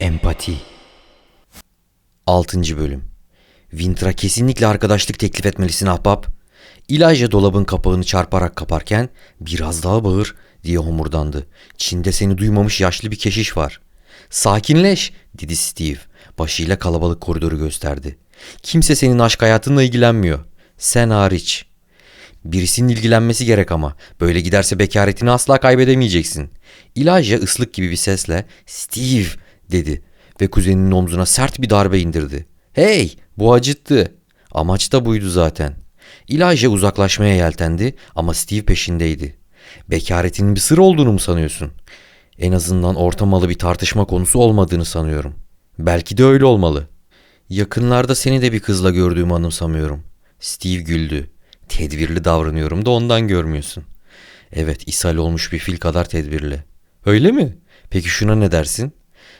Empati 6. Bölüm Winter'a kesinlikle arkadaşlık teklif etmelisin ahbap. İlaja dolabın kapağını çarparak kaparken biraz daha bağır diye homurdandı. Çin'de seni duymamış yaşlı bir keşiş var. Sakinleş dedi Steve. Başıyla kalabalık koridoru gösterdi. Kimse senin aşk hayatınla ilgilenmiyor. Sen hariç. Birisinin ilgilenmesi gerek ama. Böyle giderse bekaretini asla kaybedemeyeceksin. İlaja ıslık gibi bir sesle Steve dedi ve kuzeninin omzuna sert bir darbe indirdi. Hey bu acıttı. Amaç da buydu zaten. İlaja uzaklaşmaya yeltendi ama Steve peşindeydi. Bekaretinin bir sır olduğunu mu sanıyorsun? En azından ortamalı bir tartışma konusu olmadığını sanıyorum. Belki de öyle olmalı. Yakınlarda seni de bir kızla gördüğümü anımsamıyorum. Steve güldü. Tedbirli davranıyorum da ondan görmüyorsun. Evet, ishal olmuş bir fil kadar tedbirli. Öyle mi? Peki şuna ne dersin?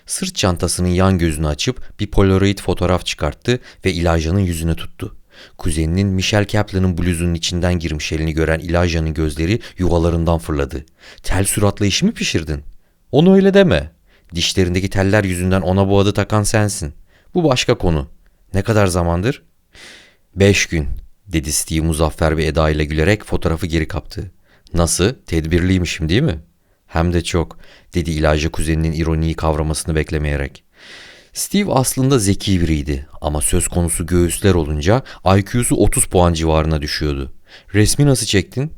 Sırt çantasının yan gözünü açıp bir polaroid fotoğraf çıkarttı ve İlaja'nın yüzüne tuttu. Kuzeninin Michelle Kaplan'ın bluzunun içinden girmiş elini gören İlaja'nın gözleri yuvalarından fırladı. Tel suratla iş mi pişirdin? Onu öyle deme. Dişlerindeki teller yüzünden ona bu adı takan sensin. Bu başka konu. Ne kadar zamandır? Beş gün, dedi Steve muzaffer bir edayla gülerek fotoğrafı geri kaptı. Nasıl? Tedbirliymişim değil mi? Hem de çok, dedi İlaja kuzeninin ironiyi kavramasını beklemeyerek. Steve aslında zeki biriydi ama söz konusu göğüsler olunca IQ'su 30 puan civarına düşüyordu. Resmi nasıl çektin?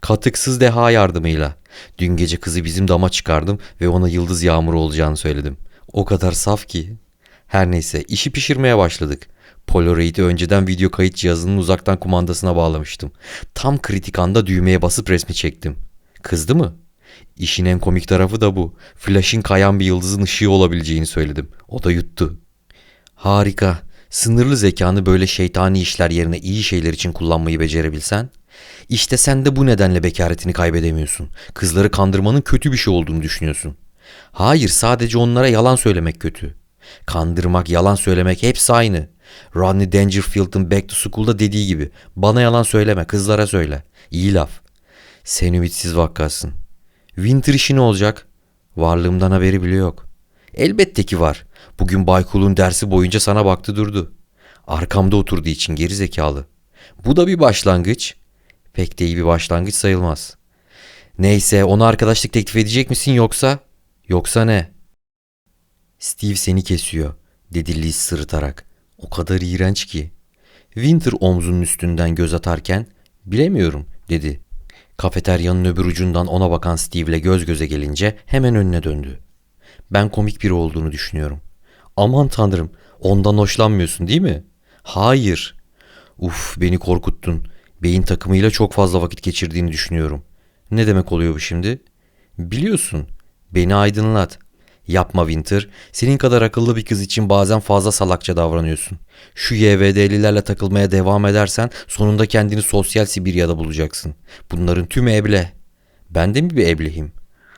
Katıksız deha yardımıyla. Dün gece kızı bizim dama çıkardım ve ona yıldız yağmuru olacağını söyledim. O kadar saf ki. Her neyse işi pişirmeye başladık. Polaroid'i önceden video kayıt cihazının uzaktan kumandasına bağlamıştım. Tam kritik anda düğmeye basıp resmi çektim. Kızdı mı? İşin en komik tarafı da bu. Flash'in kayan bir yıldızın ışığı olabileceğini söyledim. O da yuttu. Harika. Sınırlı zekanı böyle şeytani işler yerine iyi şeyler için kullanmayı becerebilsen. İşte sen de bu nedenle bekaretini kaybedemiyorsun. Kızları kandırmanın kötü bir şey olduğunu düşünüyorsun. Hayır sadece onlara yalan söylemek kötü. Kandırmak, yalan söylemek hepsi aynı. Rodney Dangerfield'ın Back to School'da dediği gibi bana yalan söyleme kızlara söyle. İyi laf. Sen ümitsiz vakkasın. Winter işi ne olacak? Varlığımdan haberi bile yok. Elbette ki var. Bugün Baykul'un dersi boyunca sana baktı durdu. Arkamda oturduğu için geri zekalı. Bu da bir başlangıç. Pek de iyi bir başlangıç sayılmaz. Neyse ona arkadaşlık teklif edecek misin yoksa? Yoksa ne? Steve seni kesiyor dedi Liz sırıtarak. O kadar iğrenç ki. Winter omzunun üstünden göz atarken bilemiyorum dedi. Kafeteryanın öbür ucundan ona bakan Steve'le göz göze gelince hemen önüne döndü. Ben komik biri olduğunu düşünüyorum. Aman tanrım ondan hoşlanmıyorsun değil mi? Hayır. Uf beni korkuttun. Beyin takımıyla çok fazla vakit geçirdiğini düşünüyorum. Ne demek oluyor bu şimdi? Biliyorsun. Beni aydınlat. Yapma Winter. Senin kadar akıllı bir kız için bazen fazla salakça davranıyorsun. Şu YVD'lilerle takılmaya devam edersen sonunda kendini sosyal Sibirya'da bulacaksın. Bunların tümü eble. Ben de mi bir eblehim?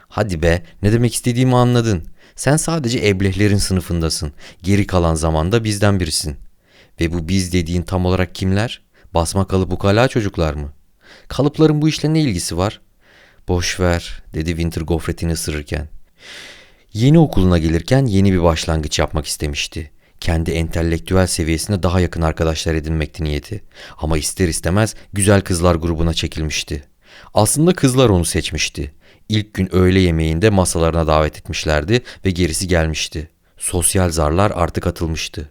Hadi be ne demek istediğimi anladın. Sen sadece eblehlerin sınıfındasın. Geri kalan zamanda bizden birisin. Ve bu biz dediğin tam olarak kimler? Basma kalıp ukala çocuklar mı? Kalıpların bu işle ne ilgisi var? Boş ver dedi Winter gofretini ısırırken. Yeni okuluna gelirken yeni bir başlangıç yapmak istemişti. Kendi entelektüel seviyesine daha yakın arkadaşlar edinmekti niyeti. Ama ister istemez güzel kızlar grubuna çekilmişti. Aslında kızlar onu seçmişti. İlk gün öğle yemeğinde masalarına davet etmişlerdi ve gerisi gelmişti. Sosyal zarlar artık atılmıştı.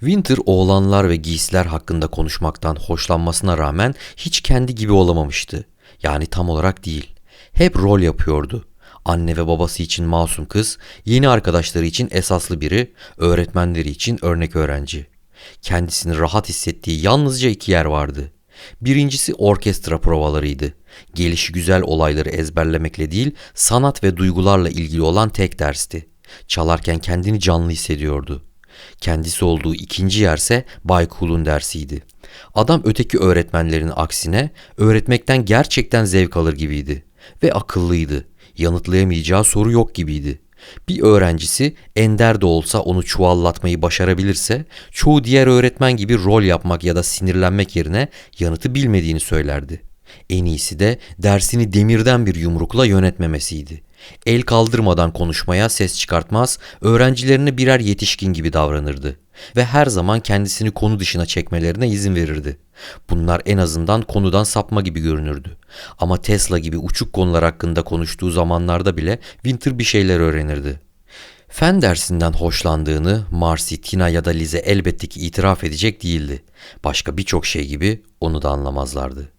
Winter oğlanlar ve giysiler hakkında konuşmaktan hoşlanmasına rağmen hiç kendi gibi olamamıştı. Yani tam olarak değil. Hep rol yapıyordu. Anne ve babası için masum kız, yeni arkadaşları için esaslı biri, öğretmenleri için örnek öğrenci. Kendisini rahat hissettiği yalnızca iki yer vardı. Birincisi orkestra provalarıydı. Gelişi güzel olayları ezberlemekle değil, sanat ve duygularla ilgili olan tek dersti. Çalarken kendini canlı hissediyordu. Kendisi olduğu ikinci yerse Bay Cool'un dersiydi. Adam öteki öğretmenlerin aksine öğretmekten gerçekten zevk alır gibiydi ve akıllıydı yanıtlayamayacağı soru yok gibiydi. Bir öğrencisi ender de olsa onu çuvallatmayı başarabilirse çoğu diğer öğretmen gibi rol yapmak ya da sinirlenmek yerine yanıtı bilmediğini söylerdi. En iyisi de dersini demirden bir yumrukla yönetmemesiydi. El kaldırmadan konuşmaya ses çıkartmaz, öğrencilerine birer yetişkin gibi davranırdı ve her zaman kendisini konu dışına çekmelerine izin verirdi. Bunlar en azından konudan sapma gibi görünürdü. Ama Tesla gibi uçuk konular hakkında konuştuğu zamanlarda bile Winter bir şeyler öğrenirdi. Fen dersinden hoşlandığını Marcy, Tina ya da Lize elbette ki itiraf edecek değildi. Başka birçok şey gibi onu da anlamazlardı.